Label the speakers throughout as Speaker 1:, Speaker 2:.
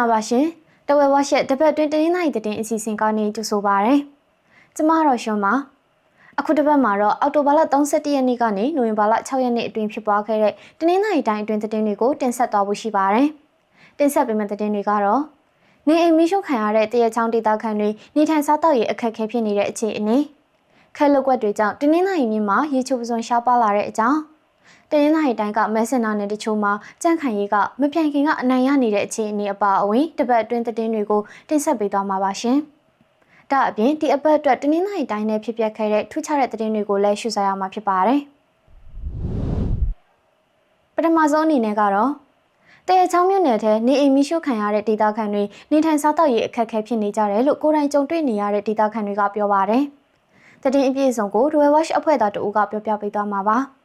Speaker 1: မင်္ဂလာပါရှင်တဝဲဝါရှက်တပတ်တွင်တင်းင်းနိုင်တဲ့အစီအစဉ်ကနေကြိုဆိုပါရစေကျမတော့ရှင်ပါအခုတစ်ပတ်မှာတော့အောက်တိုဘာလ31ရက်နေ့ကနေနိုဝင်ဘာလ6ရက်နေ့အတွင်းဖြစ်ပွားခဲ့တဲ့တင်းင်းနိုင်တိုင်းအတွင်းသတင်းတွေကိုတင်ဆက်သွားဖို့ရှိပါတယ်တင်ဆက်ပေးမယ့်သတင်းတွေကတော့နေအိမ်မီးရှို့ခံရတဲ့တရချောင်းဒေသခံတွေနေထိုင်စားသောက်ရေးအခက်အခဲဖြစ်နေတဲ့အခြေအနေခဲလုတ်ကွက်တွေကြောင့်တင်းင်းနိုင်မြင့်မှာရေချိုးပစုံရှားပါလာတဲ့အကြောင်း တရင်နိုင်တိုင်းကမဲစင်နာနယ်တချို့မှာကြန့်ခိုင်ရေးကမပြိုင်ခင်ကအနိုင်ရနေတဲ့အခြေအနေအပါအဝင်တပတ်အတွင်းသတင်းတွေကိုတင်ဆက်ပေးသွားမှာပါရှင်။ဒါအပြင်ဒီအပတ်အတွက်တနင်္လာရီတိုင်းနဲ့ဖြစ်ပျက်ခဲ့တဲ့ထူးခြားတဲ့သတင်းတွေကိုလည်းရှုစားရမှာဖြစ်ပါတယ်။ပထမဆုံးအနေနဲ့ကတော့တရချောင်းမြို့နယ်ထဲနေအိမ်မီးရှို့ခံရတဲ့ဒေသခံတွေနေထိုင်စားသောက်ရေးအခက်အခဲဖြစ်နေကြတယ်လို့ကိုယ်တိုင်ကြုံတွေ့နေရတဲ့ဒေသခံတွေကပြောပါတယ်။သတင်းအပြည့်အစုံကို Royal Watch အဖွဲ့သားတို့ကပြောပြပေးသွားမှာပါ။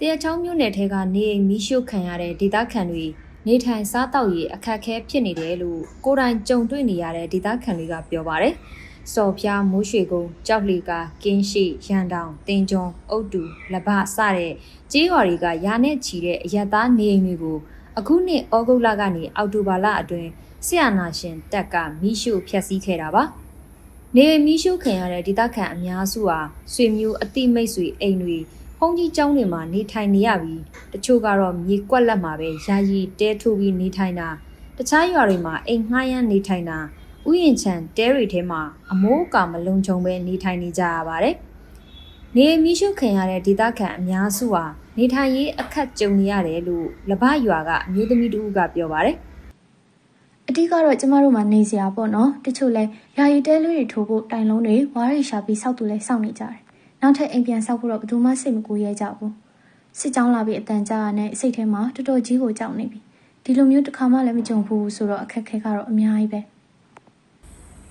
Speaker 2: တရချောင်းမြို့နယ်ထဲကနေအိမ်မီးရှို့ခံရတဲ့ဒေသခံတွေနေထိုင်စားတောက်ရေးအခက်အခဲဖြစ်နေတယ်လို့ကိုယ်တိုင်ကြုံတွေ့နေရတဲ့ဒေသခံတွေကပြောပါတယ်။စော်ဖျားမိုးရွှေကုန်းကြောက်လီကကင်းရှိရန်တောင်တင်ကျွန်းအုတ်တူလဘစတဲ့ကြေးရွာတွေကရာနဲ့ချီတဲ့အရက်သားနေအိမ်တွေကိုအခုနှစ်ဩဂုတ်လကနေအောက်တိုဘာလအတွင်းဆီယနာရှင်တက်ကမီးရှို့ဖျက်ဆီးခဲ့တာပါ။နေအိမ်မီးရှို့ခံရတဲ့ဒေသခံအများစုဟာဆွေမျိုးအတိမိတ်ဆွေအိမ်တွေ ဖုန်ကြီးကျောင်းတွေမှာနေထိုင်နေရပြီးတချို့ကတော့မြေကွက်လက်မှာပဲယာယီတဲထိုးပြီးနေထိုင်တာတခြားရွာတွေမှာအိမ်ငှားရမ်းနေထိုင်တာဥယျင်ချံတဲတွေထဲမှာအမိုးအကာမလုံခြုံပဲနေထိုင်နေကြရပါတယ်။နေမီးရှို့ခံရတဲ့ဒေသခံအများစုဟာနေထိုင်ရေးအခက်ကြုံနေရတယ်လို့လဘရွာကအမျိုးသမီးတူကပြောပါတယ်။
Speaker 1: အဓိကတော့ကျမတို့မှာနေစရာပေါ့နော်တချို့လဲယာယီတဲလေးတွေထိုးဖို့တိုင်လုံးတွေဝါးရီရှာပြီးစောက်သူလဲစောက်နေကြတယ် နောက်ထပ်အိမ်ပြန်ဆောက်ဖို့တော့ဘယ်သူမှစိတ်မကူရဲကြဘူးစစ်ကြောင်းလာပြီးအတန်ကြာရတဲ့စိတ်ထဲမှာတော်တော်ကြီးကိုကြောက်နေပြီဒီလိုမျိုးတစ်ခါမှလည်းမကြုံဘူးဆိုတော့အခက်ခဲကတော့အများကြီးပဲ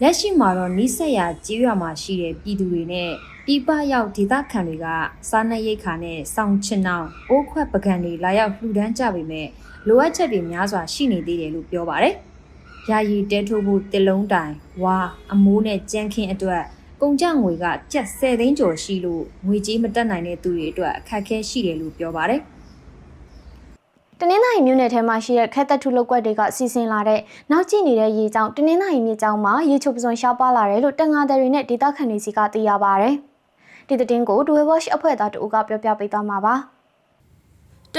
Speaker 2: လက်ရှိမှာတော့နီးစက်ရကြေးရွာမှာရှိတဲ့ပြည်သူတွေနဲ့ပြည်ပရောက်ဒေသခံတွေကစားနပ်ရိက္ခာနဲ့စောင့်ချင်အောင်အိုးခွက်ပကံတွေလာရောက်လှူဒန်းကြပေမဲ့လိုအပ်ချက်တွေများစွာရှိနေသေးတယ်လို့ပြောပါတယ်။ယာယီတဲထိုးဖို့တစ်လုံးတိုင်ဝါအမိုးနဲ့ကြမ်းခင်းအတွက် ကုန်ကြငွေကကျပ်10သိန်းကျော်ရှိလို့ငွေကြေးမတက်နိုင်တဲ့သူတွေအတွက်အခက်အခဲရှိတယ်လို့ပြောပါတယ်။
Speaker 1: တနင်္သာရီမြို့နယ်ထဲမှာရှိတဲ့ခဲသက်ထုလုပ်ကွက်တွေကစီစဉ်လာတဲ့နောက်ကျနေတဲ့ရေကြောင့်တနင်္သာရီမြို့ကျောင်းမှာရေချိုပစုံရှားပါလာတယ်လို့တန်ငါတယ်တွေနဲ့ဒေသခံတွေစီကသိရပါဗျ။ဒီသတင်းကိုဒွေဝေါ့ရှ်အဖွဲ့သားတို့ကပြောပြပေးသွားမှာပါ။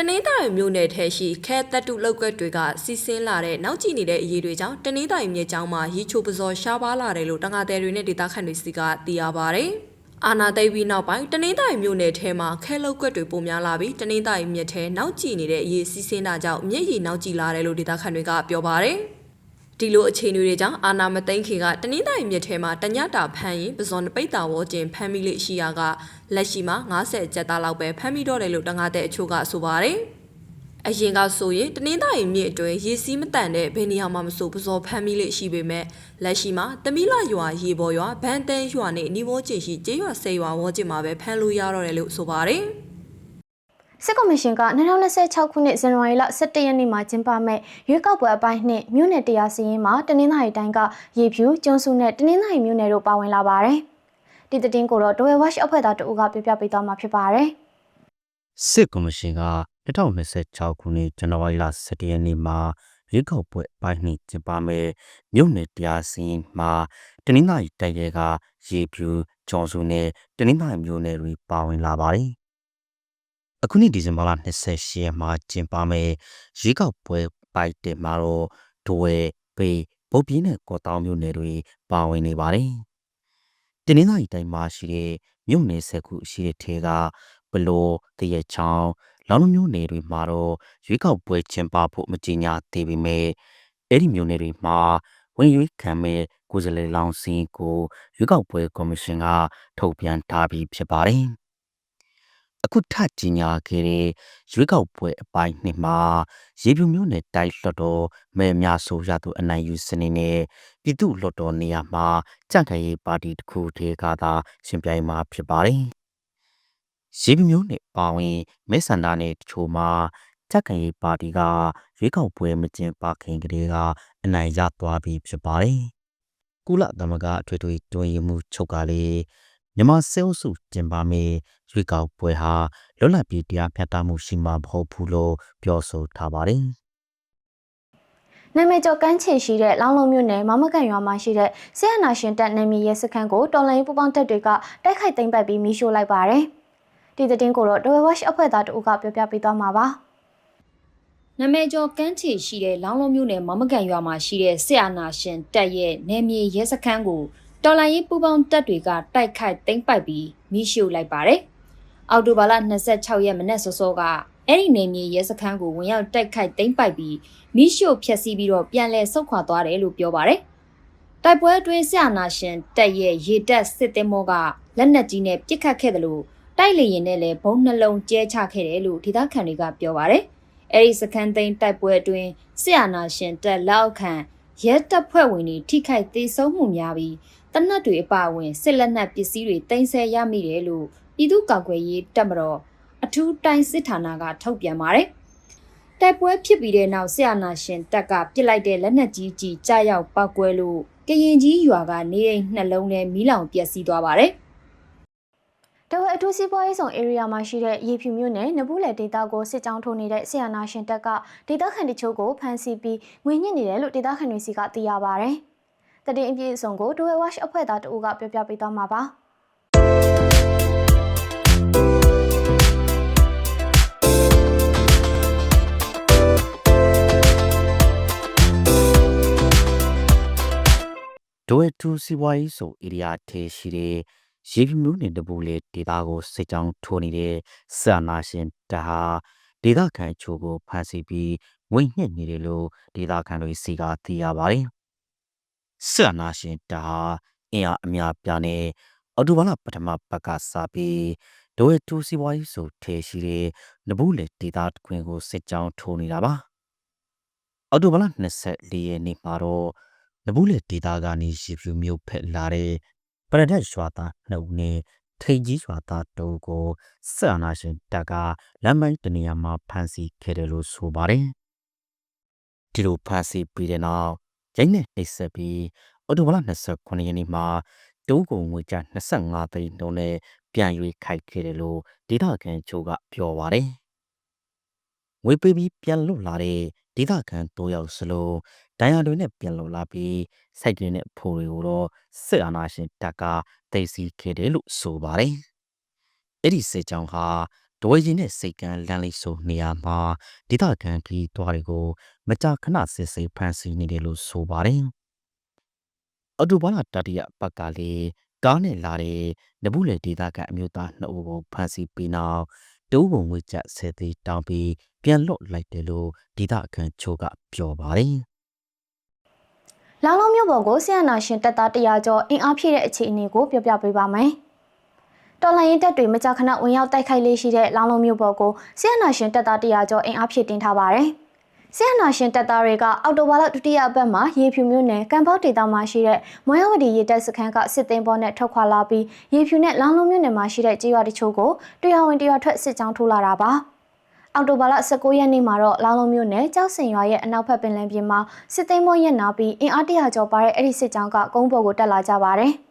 Speaker 3: တနင်္သာရီမြို့နယ်ထဲရှိခဲသက်တုလောက်ကွက်တွေကစီးဆင်းလာတဲ့နောက်ကျနေတဲ့အရေးတွေကြောင့်တနင်္သာရီမြို့ကျောင်းမှာရေချိုပစော်ရှားပါလာတယ်လို့တန်ငါတယ်တွေနဲ့ဒေသခံတွေစီကသိရပါဗျ။အာနာသိပ်ပြီးနောက်ပိုင်းတနင်္သာရီမြို့နယ်ထဲမှာခဲလောက်ကွက်တွေပုံများလာပြီးတနင်္သာရီမြစ်ထဲနောက်ကျနေတဲ့အရေးစီးဆင်းတာကြောင့်မြစ်ရီနောက်ကျလာတယ်လို့ဒေသခံတွေကပြောပါဗျ။ ဒီလိုအခြေအနေတွေကြောင့်အာနာမသိန်းခေကတနင်္သာရီမြစ်ထဲမှာတညတာဖမ်းရင်ပဇွန်ပိတ်တာဝေါ်ကျင်ဖမ်းမိလိရှိရာကလက်ရှိမှာ90ကျပ်သားလောက်ပဲဖမ်းမိတော့တယ်လို့တန်ငါတဲ့အချို့ကဆိုပါတယ်။အရင်ကဆိုရင်တနင်္သာရီမြစ်အတွင်းရေစီးမတန်တဲ့ဘယ်နေရာမှမဆိုပစော်ဖမ်းမိလိရှိပေမဲ့လက်ရှိမှာတမီလာရွာရေပေါ်ရွာဗန်တန်ရွာနဲ့နီမိုးကျင်ရှိကျေးရွာဆယ်ရွာဝေါ်ကျင်မှာပဲဖမ်းလို့ရတော့တယ်လို့ဆိုပါတယ်။
Speaker 1: စစ်ကော်မရှင်က2026ခုနှစ်ဇန်နဝါရီလ17ရက်နေ့မှာကျင်းပမဲ့ရွေးကောက်ပွဲအပိုင်းနှစ်မြို့နယ်တရားစီရင်မှာတနင်္သာရီတိုင်းကရေဖြူကျွန်းစုနဲ့တနင်္သာရီမြို့နယ်တို့ပါဝင်လာပါတယ်။ဒီသတင်းကိုတော့ဒိုဝဲဝက်ရှ်အဖွဲ့သားတို့ကပြပြပေးသွားမှာဖြစ်ပါတယ်။
Speaker 4: စစ်ကော်မရှင်က2026ခုနှစ်ဇန်နဝါရီလ17ရက်နေ့မှာရွေးကောက်ပွဲအပိုင်းနှစ်ကျင်းပမဲ့မြို့နယ်တရားစီရင်မှာတနင်္သာရီတိုင်းကရေဖြူကျော်စုနဲ့တနင်္သာရီမြို့နယ်တွေပါဝင်လာပါတယ်။ အခုနှစ်ဒီဇင်ဘာလ28ရက်မှာကျင်းပမဲ့ရွေးကောက်ပွဲပိုက်တင်မှာတော့ဒိုဝဲပေဗုတ်ပြင်းနဲ့ကော်တောင်းမြို့နယ်တွေပါဝင်နေပါတယ်။တနင်္သာရီတိုင်းမှာရှိတဲ့မြို့နယ်ဆက်ခုရှိတဲ့ထဲကဘလောတရချောင်းလောင်းလုံးမျိုးနယ်တွေမှာတော့ရွေးကောက်ပွဲကျင်းပဖို့မကြေညာသေးပေမဲ့အဲ့ဒီမျိုးနယ်တွေမှာဝင်ရွေးခံမဲ့ကိုယ်စားလှယ်လောင်းစင်းကိုရွေးကောက်ပွဲကော်မရှင်ကထုတ်ပြန်ထားပြီးဖြစ်ပါတယ်။ အခုထကြေညာခဲ့တဲ့ရွေးကောက်ပွဲအပိုင်းနှစ်မှာရေပြူမျိုးနယ်တိုက်လွှတ်တော်မဲအများဆိုရသူအနိုင်ယူစနစ်နဲ့ပြည်သူ့လွှတ်တော်နေရာမှာကြံ့ခိုင်ရေးပါတီတစ်ခုတည်းကသာရှင်ပြိုင်မှာဖြစ်ပါတယ်။ရေပြမျိုးနဲ့ပါဝင်မဲဆန္ဒနယ်တချို့မှာကြက်ကန်ရေးပါတီကရွေးကောက်ပွဲမကျင်းပခင်ကတည်းကအနိုင်ရသွားပြီဖြစ်ပါတယ်။ကုလသမဂ္ဂအထွေထွေတွင်ရမှုချုပ်ကလည်း မြန်မာစစ်အုပ်စုကျင်းပမယ့်ရွေးကောက်ပွဲဟာလွတ်လပ်ပြီးတရားမျှတမှုရှိမှာမဟုတ်ဘူးလို့ပြောဆိုထားပါတယ်။
Speaker 1: နာမည်ကျော်ကန်းချေရှိတဲ့လောင်းလုံးမြို့နယ်မမကန်ရွာမှာရှိတဲ့ဆီယနာရှင်တပ်နယ်မြေရဲစခန်းကိုတော်လိုင်းပူပေါင်းတပ်တွေကတိုက်ခိုက်သိမ်းပိုက်ပြီးမိရှို့လိုက်ပါတယ်။ဒီသတင်းကိုတော့ Dwell Watch အဖွဲ့သားတို့ကပြောပြပေးသွားမှာပါ။
Speaker 2: နာမည်ကျော်ကန်းချီရှိတဲ့လောင်းလုံးမြို့နယ်မမကန်ရွာမှာရှိတဲ့စစ်အာဏာရှင်တပ်ရဲ့နယ်မြေရဲစခန်းကို တော်လိုင်းရေးပူပေါင်းတပ်တွေကတိုက်ခိုက်သိမ်းပိုက်ပြီးမိရှို့လိုက်ပါတယ်။အော်တိုဘာလ26ရက်မနေ့စောစောကအဲ့ဒီနယ်မြေရဲစခန်းကိုဝင်ရောက်တိုက်ခိုက်သိမ်းပိုက်ပြီးမိရှို့ဖျက်ဆီးပြီးတော့ပြန်လည်ဆုတ်ခွာသွားတယ်လို့ပြောပါတယ်။တိုက်ပွဲအတွင်းစစ်အာဏာရှင်တပ်ရဲ့ရေတပ်စစ်သည်မောကလက်နက်ကြီးနဲ့ပစ်ခတ်ခဲ့တယ်လို့တိုက်လေရင်နဲ့လည်းဘုံနှလုံးကျဲချခဲ့တယ်လို့ဒေသခံတွေကပြောပါတယ်။အဲဒီစခန်းသိမ်းတိုက်ပွဲအတွင်းစစ်အာဏာရှင်တပ်လက်အောက်ခံရဲတပ်ဖွဲ့ဝင်တွေထိခိုက်သေးဆုံးမှုများပြီး တနတ်တွေအပါအဝင်စစ်လက်နက်ပစ္စည်းတွေတင်ဆက်ရမိတယ်လို့ပြည်သူ့ကာကွယ်ရေးတပ်မတော်အထူးတိုင်းစစ်ဌာနကထုတ်ပြန်ပါတယ်။တိုက်ပွဲဖြစ်ပြီးတဲ့နောက်ဆရာနာရှင်တပ်ကပစ်လိုက်တဲ့လက်နက်ကြီးကြီးကြားရောက်ပောက်ကွဲလို့ကရင်ကြီးရွာကနေအိမ်နှလုံးနဲ့မီးလောင်ပျက်စီးသွားပါတယ်။
Speaker 1: တဝက်အထူးစီးပွားရေးဆောင် area မှာရှိတဲ့ရေဖြူမြို့နယ်နဘူးလေဒေတာကိုစစ်ကြောင်းထိုးနေတဲ့ဆီယနာရှင်တပ်ကဒေတာခန်တချို့ကိုဖမ်းဆီးပြီးငွေညှစ်နေတယ်လို့ဒေတာခန်တွေစီကသိရပါဗျ။ တတိအပြည့်အစုံကိုဒိုဝဲဝက်အဖွဲ့သားတို့ကပြောပြပေးသွားမှာပါ။
Speaker 4: ဒိုဝဲတူစီဝိုင်းဆိုဧရိယာထဲရှိတဲ့ရေပြမျိုးနဲ့တပူလေဒေတာကိုစစ်ကြောင်းထိုးနေတဲ့ဆာနာရှင်တဟာဒေတာခံချို့ကိုဖမ်းဆီးပြီးငွေညှစ်နေတယ်လို့ဒေတာခံတွေစီကသိရပါတယ်။ ဆာနာရှင်တဟာအင်အားအများပြားနဲ့အော်တိုဘာလပထမပတ်ကစားပြီးဒိုဝဲတူစီဝိုင်းဆိုထဲရှိတဲ့နဘူးလေဒေတာခွင်ကိုစစ်ကြောင်းထိုးနေတာပါ။အော်တိုဘာလ24ရက်နေ့မှာတော့နဘူးလေဒေတာကနေရေပြူမျိုးဖက်လာတဲ့ပရဒတ်ရွာသားနှစ်ဦးနဲ့ထိတ်ကြီးရွာသားတအုပ်ကိုစက်အာနာရှင်တပ်ကလမ်းမိုင်းတနေရာမှာဖမ်းဆီးခဲ့တယ်လို့ဆိုပါတယ်။ဒီလိုဖမ်းဆီးပြီးတဲ့နောက် ရိုင်းနဲ့နှိပ်စက်ပြီးအော်တိုဘာလ29ရက်နေ့မှာတုံးကုံငွေကျ25သိန်းနှုန်းနဲ့ပြန်ရွေးခိုက်ခဲ့တယ်လို့ဒေတာခံချို့ကပြောပါတယ်။ငွေပေးပြီးပြန်လွတ်လာတဲ့ဒေသခံ၃ယောက်စလုံးဒဏ်ရာတွေနဲ့ပြန်လုံလာပြီးစိုက်တွေနဲ့ဖိုတွေကိုတော့စစ်အာဏာရှင်တပ်ကသိမ်းဆည်းခဲ့တယ်လို့ဆိုပါတယ်။အဲ့ဒီစစ်ကြောင်းဟာ ဒွေကြီးနဲ့စိတ်ကန်းလမ်းလေးဆိုနေရာမှာဒေသခံခီးသွားတွေကိုမကြာခဏစစ်ဆေးဖမ်းဆီးနေတယ်လို့ဆိုပါတယ်။အတူဘာလာတတိယပတ်ကလေးကားနဲ့လာတဲ့နဘူးလေဒေသခံအမျိုးသားနှစ်ဦးကိုဖမ်းဆီးပြီးနောက်တူးပုံငွေကျဆယ်သေးတောင်းပြီးပြန်လွတ်လိုက်တယ်လို့ဒေသခံချို့ကပြောပါတယ်။
Speaker 1: လောင်လုံးမြို့ပေါ်ကိုဆီယနာရှင်တပ်သား100ကျော်အင်အားဖြည့်တဲ့အခြေအနေကိုပြောပြပေးပါမယ်။ တော်လိုင်းရင်တပ်တွေမကြာခဏဝင်ရောက်တိုက်ခိုက်လေးရှိတဲ့လောင်လုံးမြို့ပေါ်ကိုဆီယနာရှင်တပ်သား100ကျော်အင်အားဖြည့်တင်ထားပါတယ်။ဆီယနာရှင်တပ်သားတွေကအော်တိုဘာလဒုတိယအပတ်မှာရေဖြူမြို့နယ်ကံပေါဒေသမှာရှိတဲ့မွန်ရဝတီရေတပ်စခန်းကစစ်သိမ်းပေါ်နဲ့ထွက်ခွာလာပြီးရေဖြူနဲ့လောင်လုံးမြို့နယ်မှာရှိတဲ့ကြေးရွာတချို့ကိုတရားဝင်တရားထွက်စစ်ကြောင်းထိုးလာတာပါ။အော်တိုဘာလ19ရက်နေ့မှာတော့လောင်လုံးမြို့နယ်ကြောက်စင်ရွာရဲ့အနောက်ဘက်ပင်လယ်ပြင်မှာစစ်သိမ်းမောရက်နာပြီးအင်အားတရာကျော်ပါတဲ့အဲ့ဒီစစ်ကြောင်းကကုန်းပေါ်ကိုတက်လာကြပါတယ်။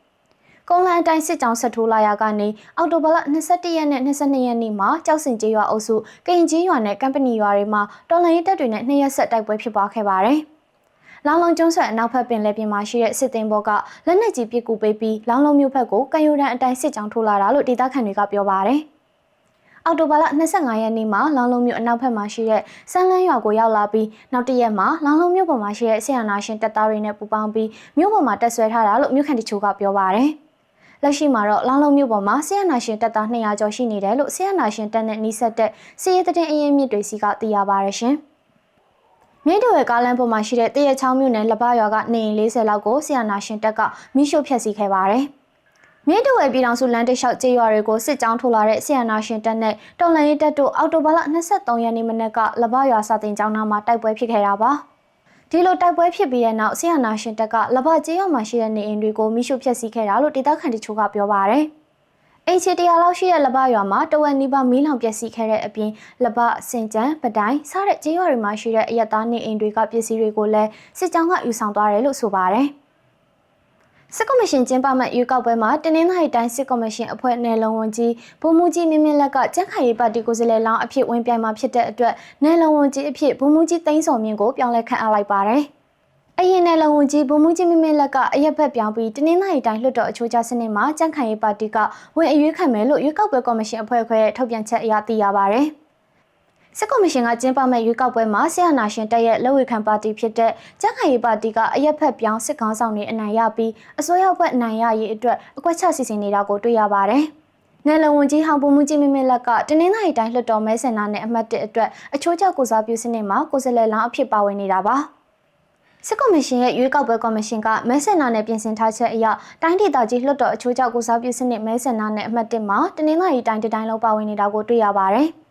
Speaker 1: ကုန်းလန်းအတိုင်းစစ်ကြောင်းဆက်ထိုးလာရကနေအော်တိုဘာလ21ရက်နဲ့22ရက်နေ့မှာကြောက်စင်ကျေးရွာအုပ်စုကရင်ကြီးရွာနဲ့ကမ်ပဏီရွာတွေမှာတော်လှန်ရေးတပ်တွေနဲ့နှစ်ရက်ဆက်တိုက်ပွဲဖြစ်ပွားခဲ့ပါတယ်။လောင်လုံးကျုံးဆက်အနောက်ဘက်ပင်လယ်ပြင်မှာရှိတဲ့စစ်သိမ်းဘောကလက်နက်ကြီးပစ်ကူပေးပြီးလောင်လုံးမြို့ဘက်ကိုကံယူရန်အတိုင်းစစ်ကြောင်းထိုးလာတာလို့ဒေသခံတွေကပြောပါတယ်။အော်တိုဘာလ25ရက်နေ့မှာလောင်လုံးမြို့အနောက်ဘက်မှာရှိတဲ့စမ်းလန်းရွာကိုရောက်လာပြီးနောက်တစ်ရက်မှာလောင်လုံးမြို့ပေါ်မှာရှိတဲ့ဆီယနာရှင်တပ်သားတွေနဲ့ပူးပေါင်းပြီးမြို့ပေါ်မှာတက်ဆွဲထားတာလို့မြို့ခံတချို့ကပြောပါတယ်။ လက်ရှိမှာတော့လောင်လုံးမြို့ပေါ်မှာဆီယနာရှင်တပ်သား200ကျော်ရှိနေတယ်လို့ဆီယနာရှင်တပ်နဲ့နှိစက်တဲ့စီးရဲတဲ့အရင်မြစ်တွေစီကသိရပါရရှင်။မြင်းတော်ရဲ့ကားလမ်းပေါ်မှာရှိတဲ့တရက်ချောင်းမြို့နယ်လပရွာကနေအိမ်40လောက်ကိုဆီယနာရှင်တပ်ကမိရှို့ဖျက်ဆီးခဲ့ပါတယ်။မြင်းတဝဲပြည်တော်စုလမ်းတစ်လျှောက်ကျေးရွာတွေကိုစစ်ကြောင်းထိုးလာတဲ့ဆီယနာရှင်တပ်နဲ့တော်လန်ရေးတပ်တို့အော်တိုဘာလ23ရက်နေ့မနက်ကလပရွာစာတင်ကျောင်းသားမှာတိုက်ပွဲဖြစ်ခဲ့တာပါ ဒီလိုတိုက်ပွဲဖြစ်ပြီးတဲ့နောက်ဆီယနာရှင်တပ်ကလပကျေးရွာမှာရှိတဲ့နေအိမ်တွေကိုမိရှုဖျက်ဆီးခဲ့တာလို့ဒေသခံတချို့ကပြောပါရယ်အိမ်ချီတရာလောက်ရှိတဲ့လပရွာမှာတဝက်နီးပါးမီးလောင်ပျက်စီးခဲ့တဲ့အပြင်လပစင်ကြံပဒိုင်စားတဲ့ကျေးရွာတွေမှာရှိတဲ့အရက်သားနေအိမ်တွေကပစ္စည်းတွေကိုလည်းစစ်ကြောင်းကယူဆောင်သွားတယ်လို့ဆိုပါရယ် စစ်ကော်မရှင်ကျင်းပမှရွေးကောက်ပွဲမှာတင်းနှင်းသားတိုင်းစစ်ကော်မရှင်အဖွဲ့နယ်လုံဝန်ကြီးဗိုလ်မှူးကြီးမင်းမင်းလက်ကကြက်ခိုင်ရေးပါတီကိုယ်စားလှယ်လောင်းအဖြစ်ဝင်ပြိုင်မှာဖြစ်တဲ့အတွက်နယ်လုံဝန်ကြီးအဖြစ်ဗိုလ်မှူးကြီးသိန်းစော်မြင့်ကိုပြောင်းလဲခန့်အပ်လိုက်ပါတယ်အရင်နယ်လုံဝန်ကြီးဗိုလ်မှူးကြီးမင်းမင်းလက်ကအရက်ဖက်ပြောင်းပြီးတနင်္လာရီတိုင်းလွှတ်တော်အချိုးကျစနစ်မှာကြန့်ခိုင်ရေးပါတီကဝင်အရွေးခံမယ်လို့ရွေးကောက်ပွဲကော်မရှင်အဖွဲ့ခွဲရဲ့ထုတ်ပြန်ချက်အရသိရပါဗျ။ စစ်ကော်မရှင်ကကျင်းပမဲ့ရွေးကောက်ပွဲမှာဆီယနာရှင်တက်ရဲ့လက်ဝေခံပါတီဖြစ်တဲ့ကြန့်ခိုင်ရေးပါတီကအရက်ဖက်ပြောင်းစစ်ကောင်းဆောင်တွေအနိုင်ရပြီးအစိုးရဘက်အနိုင်ရရေးအတွက်အကွက်ချစီစဉ်နေတာကိုတွေ့ရပါတယ်။နယ်လုံဝန်ကြီးဟောင်ပုံမှုကြီးမင်းမင်းလက်ကတနင်္လာရီတိုင်းလွှတ်တော်မဲဆန္ဒနဲ့အမှတ်1အတွက်အချိုးကျကိုစားပြုစနစ်မှာကိုယ်စားလှယ်လောင်းအဖြစ်ပါဝင်နေတာပါ။စစ်ကော်မရှင်ရဲ့ရွေးကောက်ပွဲကော်မရှင်ကမဲဆန္ဒနဲ့ပြင်ဆင်ထားချက်အရတိုင်းဒေသကြီးလွှတ်တော်အချိုးကျကိုစားပြုစနစ်မဲဆန္ဒနဲ့အမှတ်1မှာတနင်္လာရီတိုင်းတစ်တိုင်းလုံးပါဝင်နေတာကိုတွေ့ရပါတယ်။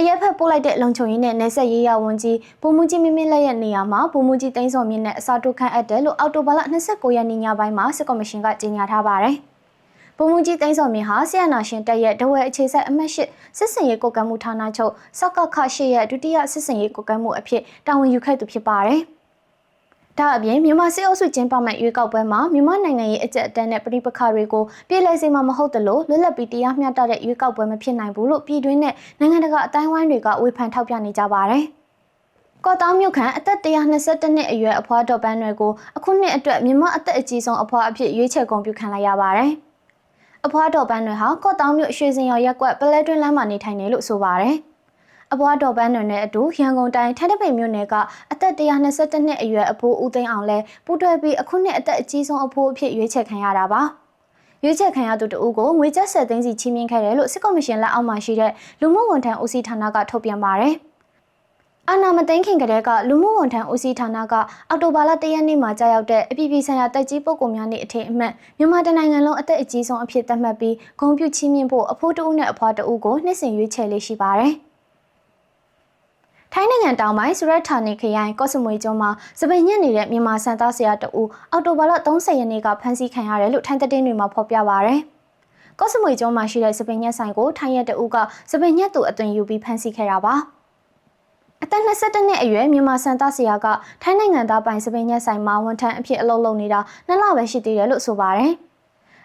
Speaker 1: အရက်ဖက်ပို့လိုက်တဲ့လုံချုံရင်းနဲ့နေဆက်ရေးရဝန်ကြီးပုံမှုကြီးမင်းမင်းလက်ရဲ့နေရာမှာပုံမှုကြီးသိန်းစော်မြင့်နဲ့အစားထိုးခန့်အပ်တယ်လို့အော်တိုဘာလ29ရက်နေ့ညပိုင်းမှာစစ်ကော်မရှင်ကကြေညာထားပါတယ်။ပုံမှုကြီးသိန်းစော်မြင့်ဟာဆီယနာရှင်တက်ရဲ့ဒဝဲအခြေဆက်အမှတ်၈စစ်စင်ရေးကိုကံမှုဌာနချုပ်စကခ၈ရဲ့ဒုတိယစစ်စင်ရေးကိုကံမှုအဖြစ်တာဝန်ယူခဲ့သူဖြစ်ပါတယ်။ ဒါအပြင်မြန်မာစစ်အုပ်စုကျင်းပမဲ့ရွေးကောက်ပွဲမှာမြန်မာနိုင်ငံရဲ့အကြက်အတန်းနဲ့ပြည်ပခါတွေကိုပြည်လဲစေမှာမဟုတ်သလိုလွတ်လပ်ပြီးတရားမျှတတဲ့ရွေးကောက်ပွဲမဖြစ်နိုင်ဘူးလို့ပြည်တွင်းနဲ့နိုင်ငံတကာအတိုင်းဝိုင်းတွေကဝေဖန်ထောက်ပြနေကြပါတယ်။ကော့တောင်းမြို့ခံအသက်122နှစ်အရွယ်အဖွားတော်ပန်းတွေကိုအခုနှစ်အတွက်မြန်မာအသက်အကြီးဆုံးအဖွားအဖြစ်ရွေးချယ်ကုန်ပြုခံလိုက်ရပါတယ်။အဖွားတော်ပန်းတွေဟာကော့တောင်းမြို့ရွှေစင်ရော်ရက်ကွက်ပလဲတွင်းလမ်းမှာနေထိုင်နေလို့ဆိုပါတယ်။ အဖွားတော်ပန်းတွေနဲ့အတူရန်ကုန်တိုင်းထန်းတပိန်မြို့နယ်ကအသက်122နှစ်အရွယ်အဖိုးဦးသိန်းအောင်လဲပူးတွဲပြီးအခုနှစ်အသက်အကြီးဆုံးအဖိုးအဖြစ်ရွေးချယ်ခံရတာပါ။ရွေးချယ်ခံရသူတဦးကိုငွေကျပ်ဆက်သိန်းစီချီးမြှင့်ခဲ့တယ်လို့စစ်ကော်မရှင်လက်အောက်မှာရှိတဲ့လူမှုဝန်ထမ်းဦးစီးဌာနကထုတ်ပြန်ပါတယ်။အာနာမသိန်းခင်ကတည်းကလူမှုဝန်ထမ်းဦးစီးဌာနကအော်တိုဘာလ၁ရက်နေ့မှာကြာရောက်တဲ့အပြည်ပြည်ဆိုင်ရာတက်ကြီးပုဂ္ဂိုလ်များနေ့အထိမ်းအမှတ်မြန်မာတိုင်းနိုင်ငံလုံးအသက်အကြီးဆုံးအဖြစ်သတ်မှတ်ပြီးဂုဏ်ပြုချီးမြှင့်ဖို့အဖိုးတဦးနဲ့အဖွားတဦးကိုနှစ်စဉ်ရွေးချယ်လေးရှိပါတယ်။ ထိုင်းနိုင်ငံတောင်ပိုင်းစရက်ဌာနေခရိုင်ကော့စမွေကျွန်းမှာစပိန်ညက်နေတဲ့မြန်မာစံသားဆရာတဦးအော်တိုဘာလ30ရက်နေ့ကဖမ်းဆီးခံရတယ်လို့ထိုင်းသတင်းတွေမှာဖော်ပြပါရယ်။ကော့စမွေကျွန်းမှာရှိတဲ့စပိန်ညက်ဆိုင်ကိုထိုင်းရက်တဦးကစပိန်ညက်သူအသွင်ယူပြီးဖမ်းဆီးခဲ့တာပါ။အသက်22နှစ်အရွယ်မြန်မာစံသားဆရာကထိုင်းနိုင်ငံသားပိုင်စပိန်ညက်ဆိုင်မှာဝန်ထမ်းအဖြစ်အလုပ်လုပ်နေတာနှစ်လပဲရှိသေးတယ်လို့ဆိုပါရယ်။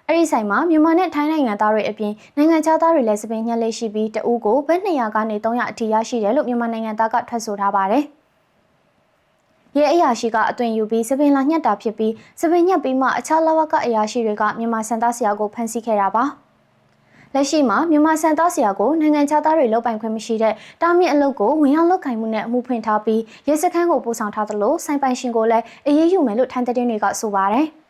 Speaker 1: အဲ့ဒီဆိုင်မှာမြန်မာနဲ့ထိုင်းနိုင်ငံသားတွေအပြင်နိုင်ငံခြားသားတွေလည်းစပင်းညက်လေးရှိပြီးတဦးကိုဘတ်200ကနေ300အထိရရှိတယ်လို့မြန်မာနိုင်ငံသားကထွက်ဆိုထားပါတယ်။ရဲအရာရှိကအသွင်ယူပြီးစပင်းလာညှက်တာဖြစ်ပြီးစပင်းညက်ပြီးမှအခြားလဝကအရာရှိတွေကမြန်မာစံသားဆရာကိုဖမ်းဆီးခဲ့တာပါ။လက်ရှိမှာမြန်မာစံသားဆရာကိုနိုင်ငံခြားသားတွေလောက်ပိုင်ခွင့်မရှိတဲ့တာမင်အလုပ်ကိုဝင်ရောက်လုပ်ကင်မှုနဲ့အမှုဖွင့်ထားပြီးရဲစခန်းကိုပို့ဆောင်ထားသလိုစိုင်ပိုင်ရှင်ကိုလည်းအေးအေးယူမယ်လို့ထိုင်းသတင်းတွေကဆိုပါတယ်။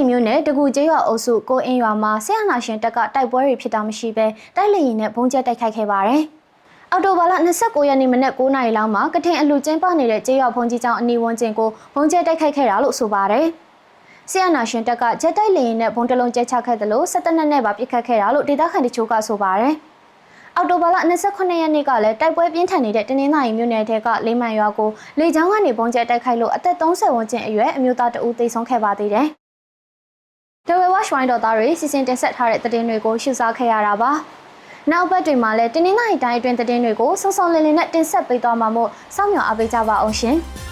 Speaker 1: တနင်္သာရီမြို့နယ်တကူကျေးရွာအုပ်စုကိုအင်းရွာမှာဆရာနာရှင်တပ်ကတိုက်ပွဲတွေဖြစ်တာမရှိဘဲတိုက်လေရင်နဲ့ဘုံကျက်တိုက်ခိုက်ခဲ့ပါတယ်။အော်တိုဘာလ29ရက်နေ့မနက်9:00နာရီလောက်မှာကထင်အလူကျင်းပနေတဲ့ကျေးရွာဘုံကြီးကျောင်းအနီးဝန်းကျင်ကိုဘုံကျက်တိုက်ခိုက်ခဲ့တာလို့ဆိုပါတယ်။ဆရာနာရှင်တပ်ကဂျက်တိုက်လေရင်နဲ့ဘုံတလုံးကျဲချခဲ့တယ်လို့စစ်တပ်နဲ့ပါပစ်ခတ်ခဲ့တာလို့ဒေသခံတချို့ကဆိုပါတယ်။အော်တိုဘာလ28ရက်နေ့ကလည်းတိုက်ပွဲပြင်းထန်နေတဲ့တနင်္သာရီမြို့နယ်ထဲကလေးမန်ရွာကိုလေကြောင်းကနေဘုံကျဲတိုက်ခိုက်လို့အသက်30ဝန်းကျင်အရွယ်အမျိုးသားတဦးသေဆုံးခဲ့ပါသေးတယ်။ The Watch Wine တော်သားတွေစီစဉ်တင်ဆက်ထားတဲ့သတင်းတွေကိုရှုစားခဲ့ရတာပါ။နောက်ဘက်တွေမှာလည်းတင်းနှင်းနိုင်တိုင်းအတွင်းသတင်းတွေကိုစုံစုံလင်လင်နဲ့တင်ဆက်ပေးသွားမှာမို့စောင့်မျှော်အားပေးကြပါအောင်ရှင်။